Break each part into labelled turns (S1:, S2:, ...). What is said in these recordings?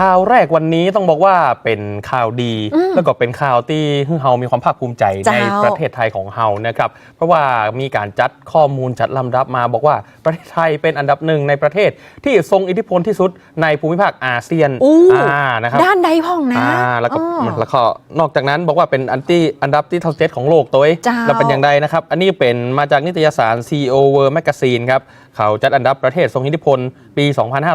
S1: ข่าวแรกวันนี้ต้องบอกว่าเป็นข่าวดี
S2: อืม
S1: แล้วก็เป็นข่าวที่เฮามีความภาคภูมิใจ
S2: เจ้า
S1: ในประเทศไทยของเฮานะครับเพราะว่ามีการจัดข้อมูลจัดลำดับมา บอกว่าประเทศไทยเป็นอันดับหนึ่งในประเทศที่ทรงอิทธิพลที่สุดในภูมิภาคอาเซียน
S2: อู้
S1: อ่านะครับ
S2: ด้านใดพ่องนะ
S1: อ่าแล้วก็
S2: อ๋อ
S1: แล้วก็นอกจากนั้นบอกว่าเป็นอันที่อันดับที่เท่าเจ็ดของโลกตัวเอง
S2: เจ้า
S1: แล้วเป็นอย่างไรนะครับ อันนี้เป็นมาจากนิตยสาร CEO World Magazine ครับเขาจัดอันดับประเทศทรงอิทธิพลปี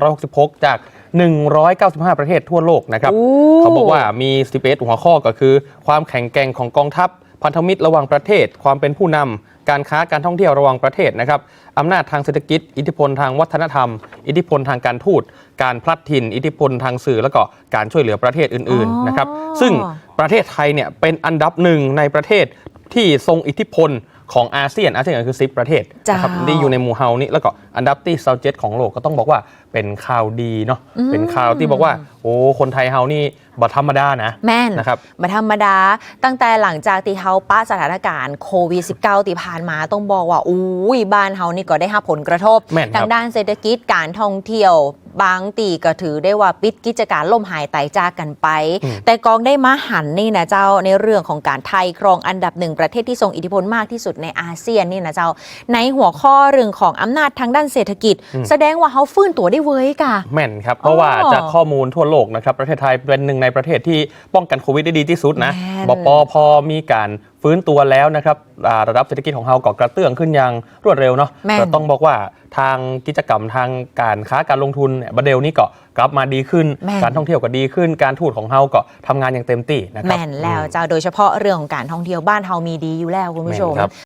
S1: 2566 จาก 195 ประเทศทั่วโลกนะครับ
S2: อู้
S1: เขาบอกว่ามี 11 หัวข้อก็คือ ความแข็งแกร่งของกองทัพ พันธมิตรระหว่างประเทศ ความเป็นผู้นำการค้าการท่องเที่ยวระหว่างประเทศนะครับอำนาจทางเศรษฐกิจ อิทธิพลทางวัฒนธรรม อิทธิพลทางการทูต การพลัดถิ่น อิทธิพลทางสื่อ แล้วก็การช่วยเหลือประเทศอื่น
S2: อ๋อ
S1: ๆนะครับ ซึ่งประเทศไทยเนี่ยเป็นอันดับหนึ่งในประเทศที่ทรงอิทธิพล ของอาเซียนอาเซียนก็คือ10ประเทศนะครับ
S2: เจ้า
S1: ที่อยู่ในหมู่เฮานี่แล้วก็อันดับที่เซาเจ็ดของโลกก็ต้องบอกว่าเป็นข่าวดีเนาะเป็นข่าวที่บอกว่า โอ้ คนไทยเฮานี่บ่ธรรมดานะ
S2: แม่น
S1: นะครับ
S2: มาธรรมดา ตั้งแต่หลังจากตีเฮาป้าสถานการณ์โควิด -19 ที่ผ่านมาต้องบอกว่าอุ้ยบ้านเฮานี่ก็ได้รับผลกระทบ
S1: แม่นครับ
S2: ทางด้านเศรษฐกิจการท่องเที่ยวบางตีก็ถือได้ว่าปิดกิจการล่มหายตายจากกันไป แต่กองได้มาหันนี่นะเจ้าในเรื่องของการไทยครองอันดับหนึ่งประเทศที่ทรงอิทธิพลมากที่สุดในอาเซียนนี่นะเจ้า ในหัวข้อเรื่องของอำนาจทางด้านเศรษฐกิจ แสดงว่าเขาฟื้นตัวได้เว้ยกะ
S1: แม่นครับเพราะว่า
S2: อ๋อ
S1: จากข้อมูลทั่วโลกนะครับประเทศไทยเป็นหนึ่งในประเทศที่ป้องกันโควิดได้ดีที่สุดนะ
S2: แม่น
S1: บปพอมีการฟื้นตัวแล้วนะครับอ่าระดับเศรษฐกิจของเราก็กระเตื้องขึ้นอย่างรวดเร็วเนาะ
S2: แม่น
S1: แต่ต้องบอกว่าทางกิจกรรมทางการค้าการลงทุนเนี่ยประเดลนี้ก็กลับมาดีขึ้น
S2: แม่น
S1: การท่องเที่ยวก็ดีขึ้น การทูตของเราก็ทำงานอย่างเต็มที่นะครับ
S2: แม่นแล้วเจ้าโดยเฉพาะเรื่องของการท่องเที่ยวบ้านเฮามีดีอยู่แล้วคุณผู้ชม
S1: แม่นครับ